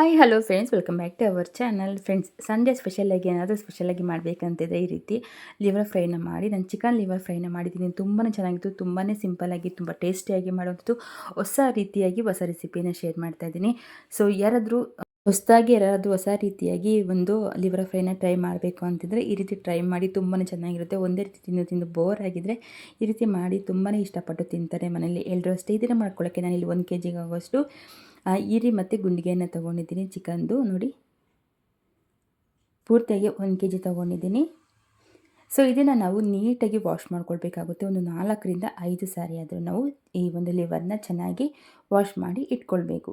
Hi hello friends welcome back to our channel friends Sunday ಸ್ಪೆಷಲಾಗಿ ಏನಾದರೂ ಸ್ಪೆಷಲಾಗಿ ಮಾಡಬೇಕಂತಿದ್ರೆ ಈ ರೀತಿ liver ಫ್ರೈನ ಮಾಡಿ. ನಾನು ಚಿಕನ್ ಲಿವರ್ ಫ್ರೈನ ಮಾಡಿದ್ದೀನಿ. ತುಂಬಾ ಚೆನ್ನಾಗಿತ್ತು. ತುಂಬಾ ಸಿಂಪಲ್ಲಾಗಿ ತುಂಬ ಟೇಸ್ಟಿಯಾಗಿ ಮಾಡುವಂಥದ್ದು. ಹೊಸ ರೀತಿಯಾಗಿ, ಹೊಸ ರೆಸಿಪಿನ ಶೇರ್ ಮಾಡ್ತಾ ಇದ್ದೀನಿ. ಸೊ ಯಾರಾದರೂ, ಹೊಸದಾಗಿ ಯಾರಾದರೂ ಹೊಸ ರೀತಿಯಾಗಿ ಒಂದು ಲಿವರ್ ಫ್ರೈನ ಟ್ರೈ ಮಾಡಬೇಕು ಅಂತಿದ್ರೆ ಈ ರೀತಿ ಟ್ರೈ ಮಾಡಿ ತುಂಬಾ ಚೆನ್ನಾಗಿರುತ್ತೆ. ಒಂದೇ ರೀತಿ ತಿಂದು ತಿಂದು ಬೋರ್ ಆಗಿದ್ದರೆ ಈ ರೀತಿ ಮಾಡಿ ತುಂಬಾ ಇಷ್ಟಪಟ್ಟು ತಿಂತಾರೆ ಮನೇಲಿ ಎಲ್ಲರೂ ಅಷ್ಟೇ. ಇದನ್ನು ಮಾಡ್ಕೊಳ್ಳೋಕ್ಕೆ ನಾನು ಇಲ್ಲಿ ಒಂದು ಕೆ ಜಿಗೆ ಆಗೋಷ್ಟು ಈರಿ ಮತ್ತು ಗುಂಡಿಗೆಯನ್ನು ತೊಗೊಂಡಿದ್ದೀನಿ, ಚಿಕನ್ದು ನೋಡಿ. ಪೂರ್ತಿಯಾಗಿ ಒಂದು ಕೆ ಜಿ ತೊಗೊಂಡಿದ್ದೀನಿ. ಸೊ ಇದನ್ನು ನಾವು ನೀಟಾಗಿ ವಾಶ್ ಮಾಡ್ಕೊಳ್ಬೇಕಾಗುತ್ತೆ. ಒಂದು ನಾಲ್ಕರಿಂದ ಐದು ಸಾರಿ ಆದರೂ ನಾವು ಈ ಒಂದು ಲಿವರ್ನ ಚೆನ್ನಾಗಿ ವಾಶ್ ಮಾಡಿ ಇಟ್ಕೊಳ್ಬೇಕು.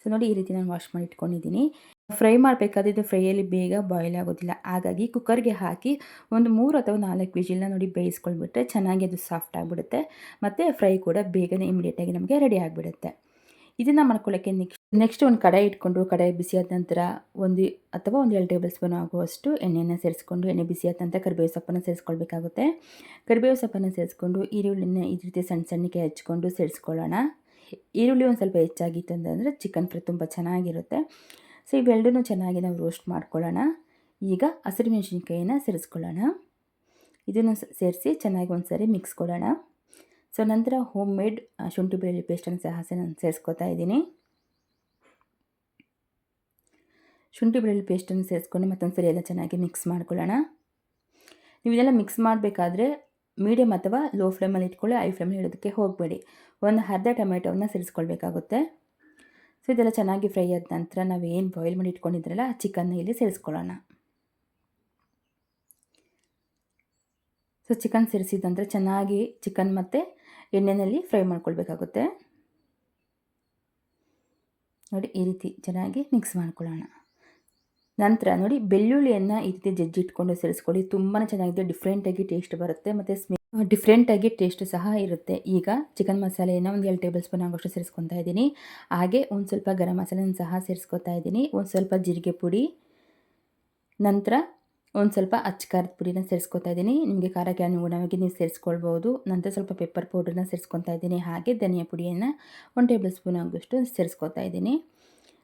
ಸೊ ನೋಡಿ ಈ ರೀತಿ ನಾನು ವಾಶ್ ಮಾಡಿ ಇಟ್ಕೊಂಡಿದ್ದೀನಿ. ಫ್ರೈ ಮಾಡಬೇಕಾದ್ರೆ ಇದು ಫ್ರೈಯಲ್ಲಿ ಬೇಗ ಬಾಯ್ಲ್ ಆಗೋದಿಲ್ಲ. ಹಾಗಾಗಿ ಕುಕ್ಕರ್ಗೆ ಹಾಕಿ ಒಂದು ಮೂರು ಅಥವಾ ನಾಲ್ಕು ವಿಜಿಲ್ನ ನೋಡಿ ಬೇಯಿಸ್ಕೊಳ್ಬಿಟ್ರೆ ಚೆನ್ನಾಗಿ ಅದು ಸಾಫ್ಟ್ ಆಗಿಬಿಡುತ್ತೆ. ಮತ್ತು ಫ್ರೈ ಕೂಡ ಬೇಗನೆ ಇಮಿಡಿಯೇಟಾಗಿ ನಮಗೆ ರೆಡಿ ಆಗಿಬಿಡುತ್ತೆ. ಇದನ್ನು ಮಾಡ್ಕೊಳ್ಳೋಕ್ಕೆ ನೆಕ್ಸ್ಟ್ ನೆಕ್ಸ್ಟ್ ಒಂದು ಕಡಾಯಿ ಇಟ್ಕೊಂಡು ಕಡಾಯಿ ಬಿಸಿಯಾದ ನಂತರ ಒಂದು, ಅಥವಾ ಒಂದು ಎರಡು ಟೇಬಲ್ ಸ್ಪೂನ್ ಆಗುವಷ್ಟು ಎಣ್ಣೆನ ಸೇರಿಸ್ಕೊಂಡು, ಎಣ್ಣೆ ಬಿಸಿಯಾದ ನಂತರ ಕರಿಬೇವು ಸೊಪ್ಪನ್ನು ಸೇರಿಸ್ಕೊಳ್ಬೇಕಾಗುತ್ತೆ. ಕರಿಬೇವು ಸೊಪ್ಪನ್ನು ಸೇರಿಸ್ಕೊಂಡು ಈರುಳ್ಳಿನ ಈ ರೀತಿ ಸಣ್ಣ ಸಣ್ಣಕ್ಕೆ ಹಚ್ಕೊಂಡು ಸೇರಿಸ್ಕೊಳ್ಳೋಣ. ಈರುಳ್ಳಿ ಒಂದು ಸ್ವಲ್ಪ ಹೆಚ್ಚಾಗಿತ್ತು ಅಂತಂದರೆ ಚಿಕನ್ ಫ್ರೈ ತುಂಬ ಚೆನ್ನಾಗಿರುತ್ತೆ. ಸೊ ಇವೆರಡೂ ಚೆನ್ನಾಗಿ ನಾವು ರೋಸ್ಟ್ ಮಾಡ್ಕೊಳ್ಳೋಣ. ಈಗ ಹಸಿರು ಮೆಣಸಿನ್ಕಾಯಿನ ಸೇರಿಸ್ಕೊಳ್ಳೋಣ. ಇದನ್ನು ಸೇರಿಸಿ ಚೆನ್ನಾಗಿ ಒಂದು ಸಾರಿ ಮಿಕ್ಸ್ ಕೊಡೋಣ. ಸೊ ನಂತರ ಹೋಮ್ ಮೇಡ್ ಶುಂಠಿ ಬೆಳ್ಳುಳ್ಳಿ ಪೇಸ್ಟನ್ನು ಸಹ ನಾನು ಸೇರಿಸ್ಕೊತಾ ಇದ್ದೀನಿ. ಶುಂಠಿ ಬೆಳ್ಳುಳ್ಳಿ ಪೇಸ್ಟನ್ನು ಸೇರಿಸ್ಕೊಂಡು ಮತ್ತೊಂದು ಸರಿ ಎಲ್ಲ ಚೆನ್ನಾಗಿ ಮಿಕ್ಸ್ ಮಾಡ್ಕೊಳ್ಳೋಣ. ನೀವು ಇದೆಲ್ಲ ಮಿಕ್ಸ್ ಮಾಡಬೇಕಾದ್ರೆ ಮೀಡಿಯಮ್ ಅಥವಾ ಲೋ ಫ್ಲೇಮಲ್ಲಿ ಇಟ್ಕೊಳ್ಳಿ ಐ ಫ್ಲೇಮಲ್ಲಿ ಇಡೋದಕ್ಕೆ ಹೋಗಬೇಡಿ. ಒಂದು ಅರ್ಧ ಟೊಮೆಟೊವನ್ನು ಸೇರಿಸ್ಕೊಳ್ಬೇಕಾಗುತ್ತೆ. ಸೊ ಇದೆಲ್ಲ ಚೆನ್ನಾಗಿ ಫ್ರೈ ಆದ ನಂತರ ನಾವು ಏನು ಬಾಯ್ಲ್ ಮಾಡಿ ಇಟ್ಕೊಂಡಿದ್ರಲ್ಲ, ಆ ಚಿಕನ್ನ ಇಲ್ಲಿ ಸೇರಿಸ್ಕೊಳ್ಳೋಣ. ಸೊ ಚಿಕನ್ ಸೇರಿಸಿದ್ದಂದರೆ ಚೆನ್ನಾಗಿ ಚಿಕನ್ ಮತ್ತು ಎಣ್ಣೆಯಲ್ಲಿ ಫ್ರೈ ಮಾಡ್ಕೊಳ್ಬೇಕಾಗುತ್ತೆ. ನೋಡಿ, ಈ ರೀತಿ ಚೆನ್ನಾಗಿ ಮಿಕ್ಸ್ ಮಾಡ್ಕೊಳ್ಳೋಣ. ನಂತರ ನೋಡಿ, ಬೆಳ್ಳುಳ್ಳಿಯನ್ನು ಈ ರೀತಿ ಜಜ್ಜಿಟ್ಕೊಂಡು ಸೇರಿಸ್ಕೊಳ್ಳಿ. ತುಂಬಾ ಚೆನ್ನಾಗಿದೆ ಡಿಫ್ರೆಂಟಾಗಿ ಟೇಸ್ಟ್ ಬರುತ್ತೆ ಮತ್ತು ಸ್ಮೆ ಡಿಫ್ರೆಂಟಾಗಿ ಟೇಸ್ಟ್ ಸಹ ಇರುತ್ತೆ. ಈಗ ಚಿಕನ್ ಮಸಾಲೆಯನ್ನು ಒಂದು ಎರಡು ಟೇಬಲ್ ಸ್ಪೂನ್ ಆಗೋಷ್ಟು ಸೇರಿಸ್ಕೊತಾ ಇದ್ದೀನಿ. ಹಾಗೆ ಒಂದು ಸ್ವಲ್ಪ ಗರಂ ಮಸಾಲೆನ ಸಹ ಸೇರಿಸ್ಕೊತಾ ಇದ್ದೀನಿ. ಒಂದು ಸ್ವಲ್ಪ ಜೀರಿಗೆ ಪುಡಿ. ನಂತರ ಒಂದು ಸ್ವಲ್ಪ ಅಚ್ಚ ಖಾರದ ಪುಡಿನ ಸೇರಿಸ್ಕೊತಾ ಇದ್ದೀನಿ. ನಿಮಗೆ ಖಾರಕ್ಕೆ ಅನುಗುಣವಾಗಿ ನೀವು ಸೇರಿಸ್ಕೊಳ್ಬೋದು. ನಂತರ ಸ್ವಲ್ಪ ಪೆಪ್ಪರ್ ಪೌಡ್ರನ್ನ ಸೇರಿಸ್ಕೊತಾ ಇದ್ದೀನಿ. ಹಾಗೆ ಧನಿಯಾ ಪುಡಿಯನ್ನು ಒಂದು ಟೇಬಲ್ ಸ್ಪೂನ್ ಆಗೋಷ್ಟು ಸೇರಿಸ್ಕೊತಾ ಇದ್ದೀನಿ.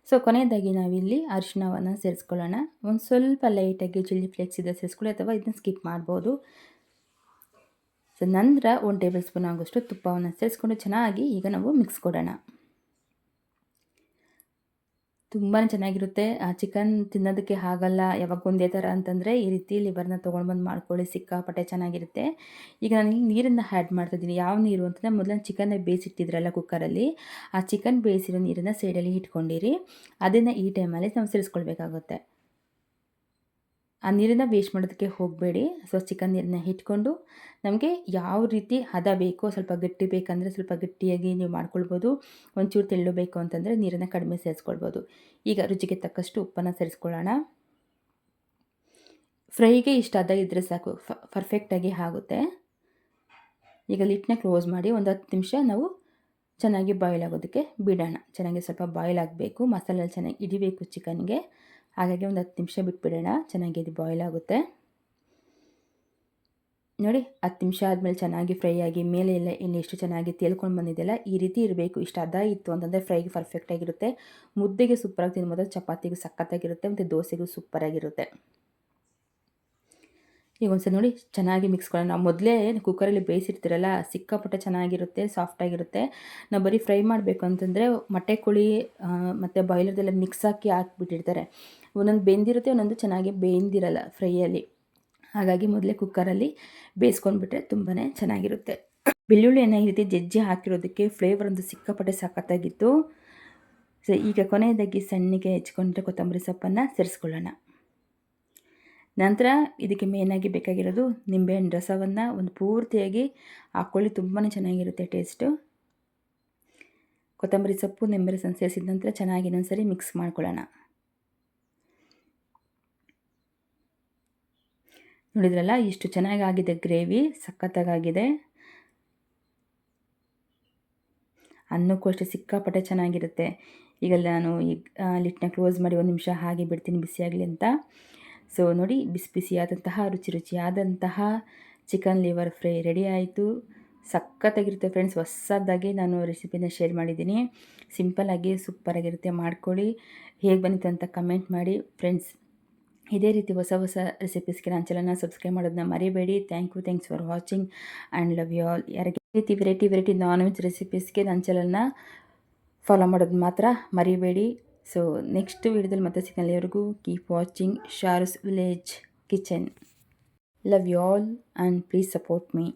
ಸೊ ಕೊನೆಯದಾಗಿ ನಾವಿಲ್ಲಿ ಅರಿಶಿಣವನ್ನು ಸೇರಿಸ್ಕೊಳ್ಳೋಣ. ಒಂದು ಸ್ವಲ್ಪ ಲೈಟಾಗಿ ಚಿಲ್ಲಿ ಫ್ಲೇಕ್ಸ್ ಇದೆ ಸೇರಿಸ್ಕೊಳ್ಳಿ ಅಥವಾ ಇದನ್ನ ಸ್ಕಿಪ್ ಮಾಡ್ಬೋದು. ಸೊ ನಂತರ ಒಂದು ಟೇಬಲ್ ಸ್ಪೂನ್ ಆಗೋಷ್ಟು ತುಪ್ಪವನ್ನು ಸೇರಿಸ್ಕೊಂಡು ಚೆನ್ನಾಗಿ ಈಗ ನಾವು ಮಿಕ್ಸ್ ಕೊಡೋಣ. ತುಂಬಾ ಚೆನ್ನಾಗಿರುತ್ತೆ. ಆ ಚಿಕನ್ ತಿನ್ನೋದಕ್ಕೆ ಆಗಲ್ಲ ಯಾವಾಗ ಒಂದೇ ಥರ ಅಂತಂದರೆ ಈ ರೀತಿ ಲಿವರ್ನ ತೊಗೊಂಡು ಬಂದು ಮಾಡ್ಕೊಳ್ಳಿ. ಸಿಕ್ಕಾಪಟ್ಟೆ ಚೆನ್ನಾಗಿರುತ್ತೆ. ಈಗ ನಾನು ನೀರನ್ನು ಆ್ಯಡ್ ಮಾಡ್ತಿದ್ದೀನಿ ಯಾವ ನೀರು ಅಂತಂದರೆ ಮೊದಲು ಚಿಕನ್ನೇ ಬೇಯಿಸಿಟ್ಟಿದ್ರಲ್ಲ ಕುಕ್ಕರಲ್ಲಿ. ಆ ಚಿಕನ್ ಬೇಯಿಸಿರೋ ನೀರನ್ನು ಸೈಡಲ್ಲಿ ಇಟ್ಕೊಂಡಿರಿ. ಅದನ್ನು ಈ ಟೈಮಲ್ಲಿ ನಾವು ಸೇರಿಸ್ಕೊಳ್ಬೇಕಾಗುತ್ತೆ. ಆ ನೀರನ್ನು ವೇಸ್ಟ್ ಮಾಡೋದಕ್ಕೆ ಹೋಗಬೇಡಿ. ಸೊ ಚಿಕನ್ ನೀರನ್ನ ಇಟ್ಕೊಂಡು ನಮಗೆ ಯಾವ ರೀತಿ ಹದ ಬೇಕೋ, ಸ್ವಲ್ಪ ಗಟ್ಟಿ ಬೇಕಂದರೆ ಸ್ವಲ್ಪ ಗಟ್ಟಿಯಾಗಿ ನೀವು ಮಾಡ್ಕೊಳ್ಬೋದು. ಒಂಚೂರು ತೆಳ್ಳು ಬೇಕು ಅಂತಂದರೆ ನೀರನ್ನು ಕಡಿಮೆ ಸೇರಿಸ್ಕೊಳ್ಬೋದು. ಈಗ ರುಚಿಗೆ ತಕ್ಕಷ್ಟು ಉಪ್ಪನ್ನು ಸೇರಿಸ್ಕೊಳ್ಳೋಣ. ಫ್ರೈಗೆ ಇಷ್ಟ ಹದ ಇದ್ದರೆ ಸಾಕು. ಪರ್ಫೆಕ್ಟಾಗಿ ಆಗುತ್ತೆ. ಈಗ ಲಿಟ್ನ ಕ್ಲೋಸ್ ಮಾಡಿ ಒಂದು ಹತ್ತು ನಿಮಿಷ ನಾವು ಚೆನ್ನಾಗಿ ಬಾಯ್ಲ್ ಆಗೋದಕ್ಕೆ ಬಿಡೋಣ. ಚೆನ್ನಾಗಿ ಸ್ವಲ್ಪ ಬಾಯ್ಲ್ ಆಗಬೇಕು. ಮಸಾಲೆ ಚೆನ್ನಾಗಿ ಹಿಡಿಬೇಕು ಚಿಕನ್ಗೆ. ಹಾಗಾಗಿ ಒಂದು ಹತ್ತು ನಿಮಿಷ ಬಿಟ್ಬಿಡೋಣ. ಚೆನ್ನಾಗಿ ಇದು ಬಾಯ್ಲ್ ಆಗುತ್ತೆ. ನೋಡಿ, ಹತ್ತು ನಿಮಿಷ ಆದಮೇಲೆ ಚೆನ್ನಾಗಿ ಫ್ರೈ ಆಗಿ, ಮೇಲೆ ಎಲ್ಲ ಎಣ್ಣೆ ಎಷ್ಟು ಚೆನ್ನಾಗಿ ತೇಲ್ಕೊಂಡು ಬಂದಿದೆಯಲ್ಲ, ಈ ರೀತಿ ಇರಬೇಕು. ಇಷ್ಟು ಅದ ಇತ್ತು ಅಂತಂದರೆ ಫ್ರೈಗೆ ಪರ್ಫೆಕ್ಟಾಗಿರುತ್ತೆ ಮುದ್ದೆಗೆ ಸೂಪರಾಗಿ ತಿನ್ಬೋದು ಚಪಾತಿಗೂ ಸಖತ್ತಾಗಿರುತ್ತೆ, ಮತ್ತು ದೋಸೆಗೂ ಸೂಪರಾಗಿರುತ್ತೆ ಈಗ ಒಂದ್ಸಲ ನೋಡಿ, ಚೆನ್ನಾಗಿ ಮಿಕ್ಸ್ ಮಾಡೋಣ. ನಾವು ಮೊದಲೇ ಕುಕ್ಕರಲ್ಲಿ ಬೇಯಿಸಿರ್ತೀರಲ್ಲ, ಸಿಕ್ಕಾಪಟ್ಟೆ ಚೆನ್ನಾಗಿರುತ್ತೆ ಸಾಫ್ಟಾಗಿರುತ್ತೆ ನಾವು ಬರೀ ಫ್ರೈ ಮಾಡಬೇಕು ಅಂತಂದರೆ ಮೊಟ್ಟೆ ಕುಳಿ ಮತ್ತು ಬಾಯ್ಲರ್ದೆಲ್ಲ ಮಿಕ್ಸ್ ಹಾಕಿ ಹಾಕ್ಬಿಟ್ಟಿರ್ತಾರೆ. ಒಂದೊಂದು ಬೆಂದಿರುತ್ತೆ, ಒಂದೊಂದು ಚೆನ್ನಾಗಿ ಬೇಯ್ದಿರಲ್ಲ ಫ್ರೈಯಲ್ಲಿ ಹಾಗಾಗಿ ಮೊದಲೇ ಕುಕ್ಕರಲ್ಲಿ ಬೇಯಿಸ್ಕೊಂಡ್ಬಿಟ್ರೆ ತುಂಬಾ ಚೆನ್ನಾಗಿರುತ್ತೆ. ಬೆಳ್ಳುಳ್ಳಿಯನ್ನು ಈ ರೀತಿ ಜಜ್ಜಿ ಹಾಕಿರೋದಕ್ಕೆ ಫ್ಲೇವರ್ ಒಂದು ಸಿಕ್ಕಾಪಟ್ಟೆ ಸಖತ್ತಾಗಿತ್ತು. ಸೊ ಈಗ ಕೊನೆಯದಾಗಿ ಸಣ್ಣಗೆ ಹೆಚ್ಕೊಂಡ್ರೆ ಕೊತ್ತಂಬರಿ ಸೊಪ್ಪನ್ನು ಸೇರಿಸ್ಕೊಳ್ಳೋಣ. ನಂತರ ಇದಕ್ಕೆ ಮೇನಾಗಿ ಬೇಕಾಗಿರೋದು ನಿಂಬೆಹಣ್ಣು ರಸವನ್ನು ಒಂದು ಪೂರ್ತಿಯಾಗಿ ಹಾಕ್ಕೊಳ್ಳಿ ತುಂಬಾ ಚೆನ್ನಾಗಿರುತ್ತೆ ಟೇಸ್ಟು ಕೊತ್ತಂಬರಿ ಸೊಪ್ಪು, ನಿಂಬೆ ರಸ ಸೇರಿಸಿದ ನಂತರ ಚೆನ್ನಾಗಿ ಇನ್ನೊಂದ್ಸರಿ ಮಿಕ್ಸ್ ಮಾಡ್ಕೊಳ್ಳೋಣ. ನೋಡಿದ್ರಲ್ಲ, ಇಷ್ಟು ಚೆನ್ನಾಗಾಗಿದೆ ಗ್ರೇವಿ ಸಖತ್ತಾಗಿದೆ ಅನ್ನಕ್ಕೂ ಅಷ್ಟೇ ಸಿಕ್ಕಾಪಟ್ಟೆ ಚೆನ್ನಾಗಿರುತ್ತೆ. ಈಗಲ್ಲ ನಾನು ಈಗ ಲಿಟ್ಟನ್ನ ಕ್ಲೋಸ್ ಮಾಡಿ ಒಂದು ನಿಮಿಷ ಹಾಗೆ ಬಿಡ್ತೀನಿ, ಬಿಸಿಯಾಗಲಿ ಅಂತ. ಸೊ ನೋಡಿ ಬಿಸಿ ಬಿಸಿಯಾದಂತಹ ರುಚಿ ರುಚಿಯಾದಂತಹ ಚಿಕನ್ ಲಿವರ್ ಫ್ರೈ ರೆಡಿ ಆಯಿತು. ಸಖತ್ತಾಗಿರುತ್ತೆ ಫ್ರೆಂಡ್ಸ್, ಹೊಸದಾಗಿ ನಾನು ರೆಸಿಪಿನ ಶೇರ್ ಮಾಡಿದ್ದೀನಿ. ಸಿಂಪಲ್ಲಾಗಿ ಸೂಪರಾಗಿರುತ್ತೆ ಮಾಡ್ಕೊಳ್ಳಿ. ಹೇಗೆ ಬಂದಿತ್ತು ಅಂತ ಕಮೆಂಟ್ ಮಾಡಿ. ಫ್ರೆಂಡ್ಸ್, ಇದೇ ರೀತಿ ಹೊಸ ಹೊಸ ರೆಸಿಪೀಸ್ಗೆ ನಾನು ಚಾನಲ್ನ ಸಬ್ಸ್ಕ್ರೈಬ್ ಮಾಡೋದನ್ನ ಮರಿಬೇಡಿ. Thank you thanks for watching and love you all ಯಾರಿಗೆ ರೀತಿ ವೆರೈಟಿ ವೆರೈಟಿ ನಾನ್ ವೆಜ್ ರೆಸಿಪೀಸ್ಗೆ ನನ್ನ ಚಾನಲ್ನ ಫಾಲೋ ಮಾಡೋದು ಮಾತ್ರ ಮರಿಬೇಡಿ. ಸೊ ನೆಕ್ಸ್ಟ್ ವೀಡಿಯೋದಲ್ಲಿ ಮತ್ತೆ ಸಿಗಲ್ಲಿವರೆಗೂ keep watching Shar's village kitchen love you all and please support me